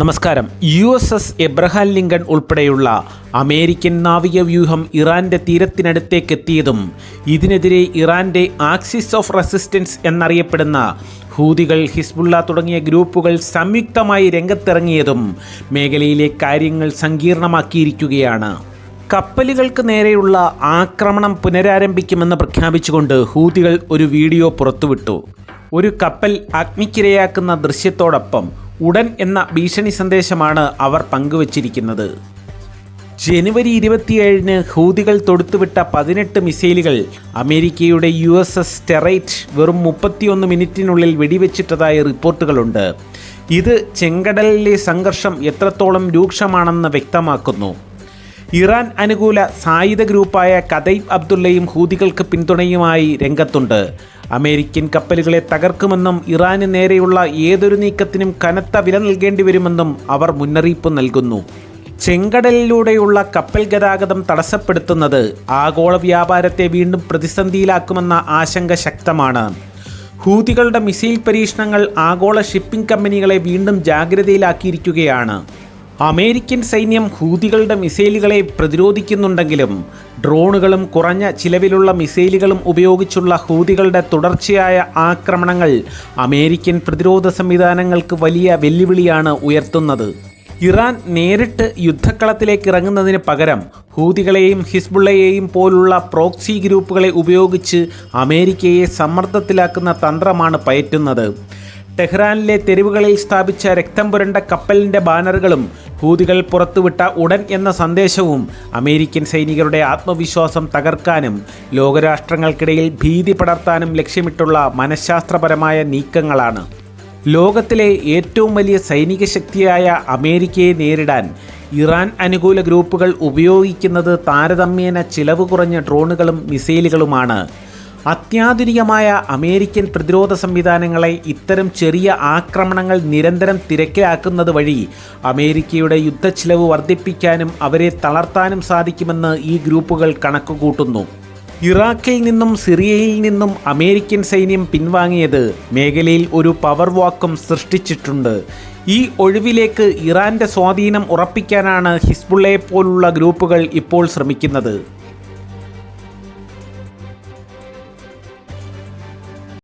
നമസ്കാരം. U S S Abraham Lincoln ഉൾപ്പെടെയുള്ള American നാവിക വ്യൂഹം ഇറാന്റെ തീരത്തിനടുത്തേക്ക് എത്തിയതും ഇതിനെതിരെ ഇറാന്റെ ആക്സിസ് ഓഫ് റെസിസ്റ്റൻസ് എന്നറിയപ്പെടുന്ന ഹൂതികൾ ഹിസ്ബുള്ള തുടങ്ങിയ ഗ്രൂപ്പുകൾ സംയുക്തമായി രംഗത്തിറങ്ങിയതും മേഖലയിലെ കാര്യങ്ങൾ സങ്കീർണമാക്കിയിരിക്കുകയാണ്. കപ്പലുകൾക്ക് നേരെയുള്ള ആക്രമണം പുനരാരംഭിക്കുമെന്ന് പ്രഖ്യാപിച്ചുകൊണ്ട് ഹൂതികൾ ഒരു വീഡിയോ പുറത്തുവിട്ടു. ഒരു കപ്പൽ അഗ്നിക്കിരയാക്കുന്ന ദൃശ്യത്തോടൊപ്പം ഉടൻ എന്ന ഭീഷണി സന്ദേശമാണ് അവർ പങ്കുവച്ചിരിക്കുന്നത്. ജനുവരി ഇരുപത്തിയേഴിന് ഹൂതികൾ തൊടുത്തുവിട്ട പതിനെട്ട് മിസൈലുകൾ അമേരിക്കയുടെ യു എസ് എസ് ടെറൈറ്റ് വെറും മുപ്പത്തിയൊന്ന് മിനിറ്റിനുള്ളിൽ വെടിവെച്ചിട്ടതായി റിപ്പോർട്ടുകളുണ്ട്. ഇത് ചെങ്കടലിലെ സംഘർഷം എത്രത്തോളം രൂക്ഷമാണെന്ന് വ്യക്തമാക്കുന്നു. ഇറാൻ അനുകൂല സായുധ ഗ്രൂപ്പായ കദൈബ് അബ്ദുള്ളയും ഹൂതികൾക്ക് പിന്തുണയുമായി രംഗത്തുണ്ട്. അമേരിക്കൻ കപ്പലുകളെ തകർക്കുമെന്നും ഇറാന് നേരെയുള്ള ഏതൊരു നീക്കത്തിനും കനത്ത വില നൽകേണ്ടി വരുമെന്നും അവർ മുന്നറിയിപ്പ് നൽകുന്നു. ചെങ്കടലിലൂടെയുള്ള കപ്പൽ ഗതാഗതം തടസ്സപ്പെടുത്തുന്നത് ആഗോള വ്യാപാരത്തെ വീണ്ടും പ്രതിസന്ധിയിലാക്കുമെന്ന ആശങ്ക ശക്തമാണ്. ഹൂതികളുടെ മിസൈൽ പരീക്ഷണങ്ങൾ ആഗോള ഷിപ്പിംഗ് കമ്പനികളെ വീണ്ടും ജാഗ്രതയിലാക്കിയിരിക്കുകയാണ്. അമേരിക്കൻ സൈന്യം ഹൂതികളുടെ മിസൈലുകളെ പ്രതിരോധിക്കുന്നുണ്ടെങ്കിലും ഡ്രോണുകളും കുറഞ്ഞ ചിലവിലുള്ള മിസൈലുകളും ഉപയോഗിച്ചുള്ള ഹൂതികളുടെ തുടർച്ചയായ ആക്രമണങ്ങൾ അമേരിക്കൻ പ്രതിരോധ സംവിധാനങ്ങൾക്ക് വലിയ വെല്ലുവിളിയാണ് ഉയർത്തുന്നത്. ഇറാൻ നേരിട്ട് യുദ്ധക്കളത്തിലേക്ക് ഇറങ്ങുന്നതിന് പകരം ഹൂതികളെയും ഹിസ്ബുള്ളയെയും പോലുള്ള പ്രോക്സി ഗ്രൂപ്പുകളെ ഉപയോഗിച്ച് അമേരിക്കയെ സമ്മർദ്ദത്തിലാക്കുന്ന തന്ത്രമാണ് പയറ്റുന്നത്. ടെഹ്റാനിലെ തെരുവുകളിൽ സ്ഥാപിച്ച രക്തം പുരണ്ട കപ്പലിന്റെ ബാനറുകളും ഹൂതികൾ പുറത്തുവിട്ട ഉടൻ എന്ന സന്ദേശവും അമേരിക്കൻ സൈനികരുടെ ആത്മവിശ്വാസം തകർക്കാനും ലോകരാഷ്ട്രങ്ങൾക്കിടയിൽ ഭീതി പടർത്താനും ലക്ഷ്യമിട്ടുള്ള മനഃശാസ്ത്രപരമായ നീക്കങ്ങളാണ്. ലോകത്തിലെ ഏറ്റവും വലിയ സൈനിക ശക്തിയായ അമേരിക്കയെ നേരിടാൻ ഇറാൻ അനുകൂല ഗ്രൂപ്പുകൾ ഉപയോഗിക്കുന്നത് താരതമ്യേന ചിലവ് കുറഞ്ഞ ഡ്രോണുകളും മിസൈലുകളുമാണ് അത്യാധുനികമായ അമേരിക്കൻ പ്രതിരോധ സംവിധാനങ്ങളെ ഇത്തരം ചെറിയ ആക്രമണങ്ങൾ നിരന്തരം തിരക്കിലാക്കുന്നത് വഴി അമേരിക്കയുടെ യുദ്ധച്ചിലവ് വർദ്ധിപ്പിക്കാനും അവരെ തളർത്താനും സാധിക്കുമെന്ന് ഈ ഗ്രൂപ്പുകൾ കണക്കുകൂട്ടുന്നു. ഇറാഖിൽ നിന്നും സിറിയയിൽ നിന്നും അമേരിക്കൻ സൈന്യം പിൻവാങ്ങിയത് മേഖലയിൽ ഒരു പവർ വാക്കും സൃഷ്ടിച്ചിട്ടുണ്ട്. ഈ ഒഴിവിലേക്ക് ഇറാന്റെ സ്വാധീനം ഉറപ്പിക്കാനാണ് ഹിസ്ബുള്ളയെ പോലുള്ള ഗ്രൂപ്പുകൾ ഇപ്പോൾ ശ്രമിക്കുന്നത്.